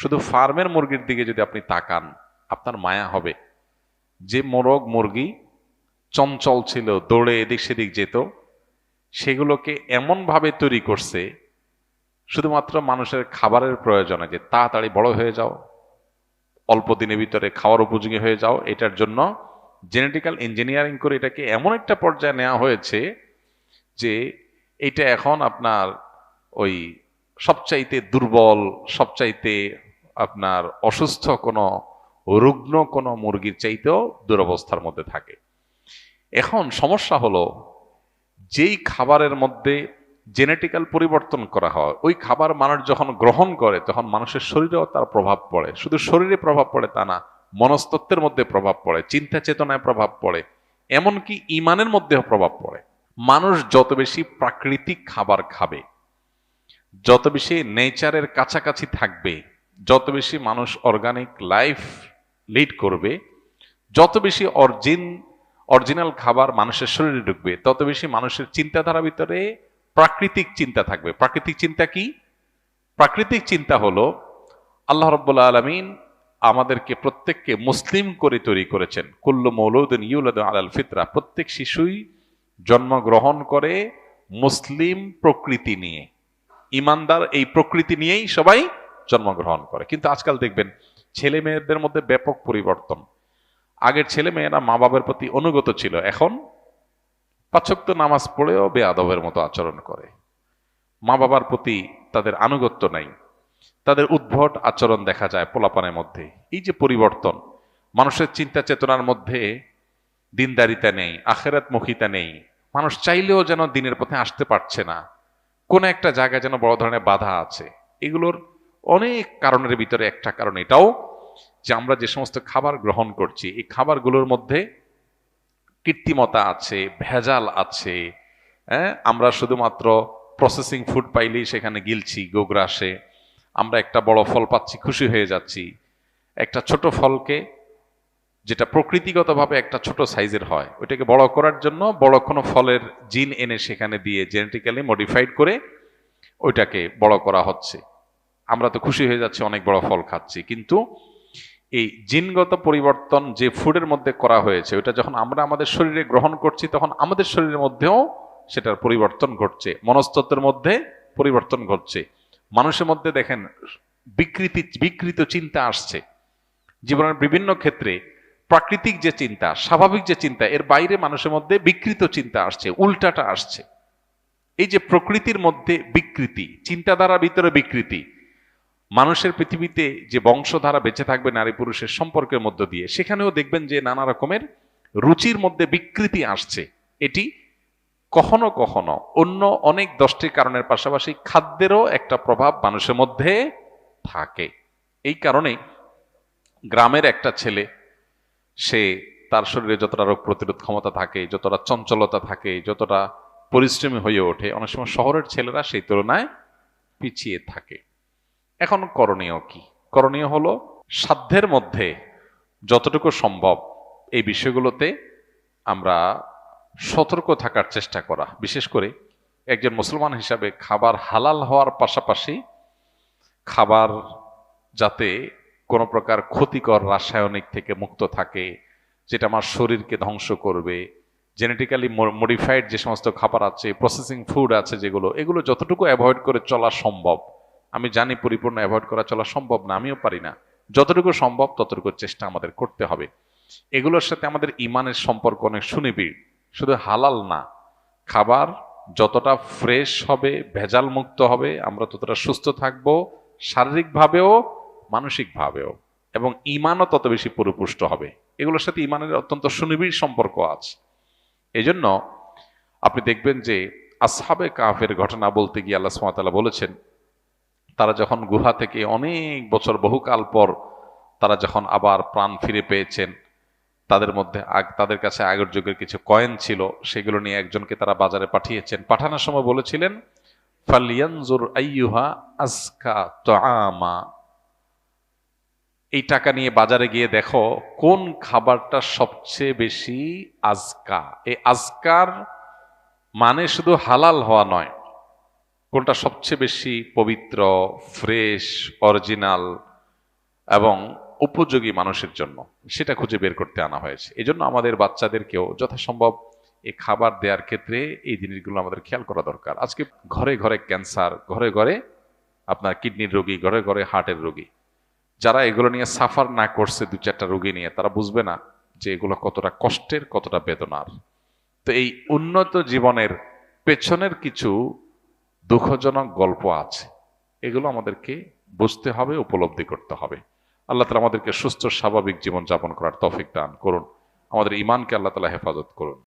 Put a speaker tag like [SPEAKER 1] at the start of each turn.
[SPEAKER 1] শুধু ফার্মের মুরগির দিকে যদি আপনি তাকান, আপনার মায়া হবে। যে মোরগ, মুরগি চঞ্চল ছিল, দৌড়ে এদিক সেদিক যেত, সেগুলোকে এমনভাবে তৈরি করছে, শুধুমাত্র মানুষের খাবারের প্রয়োজনে যে তাড়াতাড়ি বড় হয়ে যাও, অল্প দিনের ভিতরে খাওয়ার উপযোগী হয়ে যাও, এটার জন্য জেনেটিক্যাল ইঞ্জিনিয়ারিং করে এটাকে এমন একটা পর্যায়ে নেওয়া হয়েছে যে এটা এখন আপনার ওই সবচাইতে দুর্বল, সবচাইতে আপনার অসুস্থ কোনো, রুগ্ন কোনো মুরগির চাইতেও দুরবস্থার মধ্যে থাকে। এখন সমস্যা হলো, যেই খাবারের মধ্যে জেনেটিক্যাল পরিবর্তন করা হয়, ওই খাবার মানুষ যখন গ্রহণ করে, তখন মানুষের শরীরেও তার প্রভাব পড়ে। শুধু শরীরে প্রভাব পড়ে তা না, মনস্তত্ত্বের মধ্যে প্রভাব পড়ে, চিন্তা চেতনায় প্রভাব পড়ে, এমনকি ইমানের মধ্যেও প্রভাব পড়ে। মানুষ যত বেশি প্রাকৃতিক খাবার খাবে, যত বেশি নেচারের কাছাকাছি থাকবে যত বেশি মানুষ অর্গানিক লাইফ লিড করবে, যত বেশি অরিজিন অরিজিনাল খাবার মানুষের শরীরে ঢুকবে, তত বেশি মানুষের চিন্তাধারা ভিতরে প্রাকৃতিক চিন্তা থাকবে। প্রাকৃতিক চিন্তা কি? প্রাকৃতিক চিন্তা হলো, আল্লাহ রব্বুল্লা আলমিন আমাদেরকে প্রত্যেককে মুসলিম করে তৈরি করেছেন। কুল্লু মৌলুদ্দিন ইউলাদ আলাল ফিতরা, প্রত্যেক শিশুই জন্মগ্রহণ করে মুসলিম প্রকৃতি নিয়ে। ইমানদার এই প্রকৃতি নিয়েই সবাই জন্মগ্রহণ করে। কিন্তু আজকাল দেখবেন ছেলে মেয়েদের মধ্যে ব্যাপক পরিবর্তন। আগের ছেলে মেয়েরা মা বাবার প্রতি অনুগত ছিল, এখন পাচক্ত নামাজ পড়েও বেআদবের মতো আচরণ করে। মা বাবার প্রতি তাদের আনুগত্য নাই, তাদের উদ্ভট আচরণ দেখা যায় পোলাপানের মধ্যে। এই যে পরিবর্তন, মানুষের চিন্তা চেতনার মধ্যে দিনদারিতা নেই, আখেরাত মুখিতা নেই। মানুষ চাইলেও যেন দিনের পথে আসতে পারছে না। কোন একটা জায়গায় যেন বড় ধরনের বাধা আছে। এগুলোর অনেক কারণের ভিতরে একটা কারণ এটাও যে আমরা যে সমস্ত খাবার গ্রহণ করছি, এই খাবারগুলোর মধ্যে কৃত্রিমতা আছে, ভেজাল আছে হ্যাঁ? আমরা শুধুমাত্র প্রসেসিং ফুড পাইলেই সেখানে গিলছি গোগ্রাসে আমরা একটা বড় ফল পাচ্ছি, খুশি হয়ে যাচ্ছি। একটা ছোট ফলকে যেটা প্রকৃতিগতভাবে একটা ছোট সাইজের হয়, ওইটাকে বড় করার জন্য বড় কোনো ফলের জিন এনে সেখানে দিয়ে জেনেটিক্যালি মডিফাইড করে ওইটাকে বড় করা হচ্ছে। আমরা তো খুশি হয়ে যাচ্ছি, অনেক বড় ফল খাচ্ছি। কিন্তু এই জিনগত পরিবর্তন যে ফুডের মধ্যে করা হয়েছে ওটা যখন আমরা আমাদের শরীরে গ্রহণ করছি, তখন আমাদের শরীরের মধ্যেও সেটার পরিবর্তন ঘটছে। মনস্তত্বের মধ্যে পরিবর্তন ঘটছে। মানুষের মধ্যে দেখেন, বিকৃতি, বিকৃত চিন্তা আসছে। জীবনের বিভিন্ন ক্ষেত্রে প্রাকৃতিক যে চিন্তা, স্বাভাবিক যে চিন্তা, এর বাইরে মানুষের মধ্যে বিকৃত চিন্তা আসছে, উল্টাটা আসছে। এই যে প্রকৃতির মধ্যে বিকৃতি, চিন্তাধারার ভিতরে বিকৃতি মানুষের পৃথিবীতে যে বংশধারা বেঁচে থাকবে নারী পুরুষের সম্পর্কের মধ্য দিয়ে, সেখানেও দেখবেন যে নানা রকমের রুচির মধ্যে বিকৃতি আসছে। এটি কখনো কখনো অন্য অনেক দশটি কারণের পাশাপাশি খাদ্যেরও একটা প্রভাব মানুষের মধ্যে থাকে। এই কারণে গ্রামের একটা ছেলে, সে তার শরীরে যতটা রোগ প্রতিরোধ ক্ষমতা থাকে, যতটা চঞ্চলতা থাকে, যতটা পরিশ্রমী হয়ে ওঠে, অনেক সময় শহরের ছেলেরা সেই তুলনায় পিছিয়ে থাকে। এখন করণীয় কি? করণীয় হলো সাধ্যের মধ্যে যতটুকু সম্ভব এই বিষয়গুলোতে আমরা সতর্ক থাকার চেষ্টা করা। বিশেষ করে একজন মুসলমান হিসাবে খাবার হালাল হওয়ার পাশাপাশি খাবার যাতে কোনো প্রকার ক্ষতিকর রাসায়নিক থেকে মুক্ত থাকে, যেটা আমার শরীরকে ধ্বংস করবে জেনেটিক্যালি মডিফাইড যে সমস্ত খাবার আছে প্রসেসিং ফুড আছে যেগুলো, এগুলো যতটুকু অ্যাভয়েড করে চলা সম্ভব। আমি জানি পরিপূর্ণ অ্যাভয়েড করা চলা সম্ভব না, আমিও পারি না। যতটুকু সম্ভব ততটুকু চেষ্টা আমাদের করতে হবে। এগুলোর সাথে আমাদের ইমানের সম্পর্ক অনেক সুনিবিড়, শুধু হালাল না। খাবার যতটা ফ্রেশ হবে ভেজাল মুক্ত হবে, আমরা ততটা সুস্থ থাকব, শারীরিকভাবেও, মানসিকভাবেও, এবং ইমানও তত বেশি পরিপুষ্ট হবে। এগুলোর সাথে ইমানের অত্যন্ত সুনিবিড় সম্পর্ক আছে। এজন্য আপনি দেখবেন যে আসহাবে কাফের ঘটনা বলতে গিয়ে আল্লাহ সুমাতালা বলেছেন তারা যখন গুহা থেকে অনেক বছর বহুকাল পর তারা যখন আবার প্রাণ ফিরে পেয়েছেন, তাদের মধ্যে আগ, তাদের কাছে আগের যুগের কিছু কয়েন ছিল, সেগুলো নিয়ে একজনকে তারা বাজারে পাঠিয়েছেন। পাঠানোর সময় বলেছিলেন, ফালিয়ানজুর আইয়ুহা আজকা তোয়ামা এই টাকা নিয়ে বাজারে গিয়ে দেখো, কোন খাবারটা সবচেয়ে বেশি আজকা? এই আজকার মানে শুধু হালাল হওয়া নয় কোনটা সবচেয়ে বেশি পবিত্র, ফ্রেশ, অরিজিনাল এবং উপযোগী মানুষের জন্য? সেটা খুঁজে বের করতে আনা হয়েছে। এই জন্য আমাদের বাচ্চাদেরকেও যথাসম্ভব এই খাবার দেওয়ার ক্ষেত্রে এই জিনিসগুলো আমাদের খেয়াল করা দরকার। আজকে ঘরে ঘরে ক্যান্সার, ঘরে ঘরে আপনার কিডনির রোগী, ঘরে ঘরে হার্টের রোগী। যারা এগুলো নিয়ে সাফার না করছে দু চারটা রোগী নিয়ে, তারা বুঝবে না যে এগুলো কতটা কষ্টের, কতটা বেদনার। তো এই উন্নত জীবনের পেছনের কিছু দুঃখজনক গল্প আছে। এগুলো আমাদেরকে বুঝতে হবে, উপলব্ধি করতে হবে। আল্লাহ তালা আমাদেরকে সুস্থ স্বাভাবিক জীবনযাপন করার তফিক দান করুন। আমাদের ইমানকে আল্লাহ তালা হেফাজত করুন।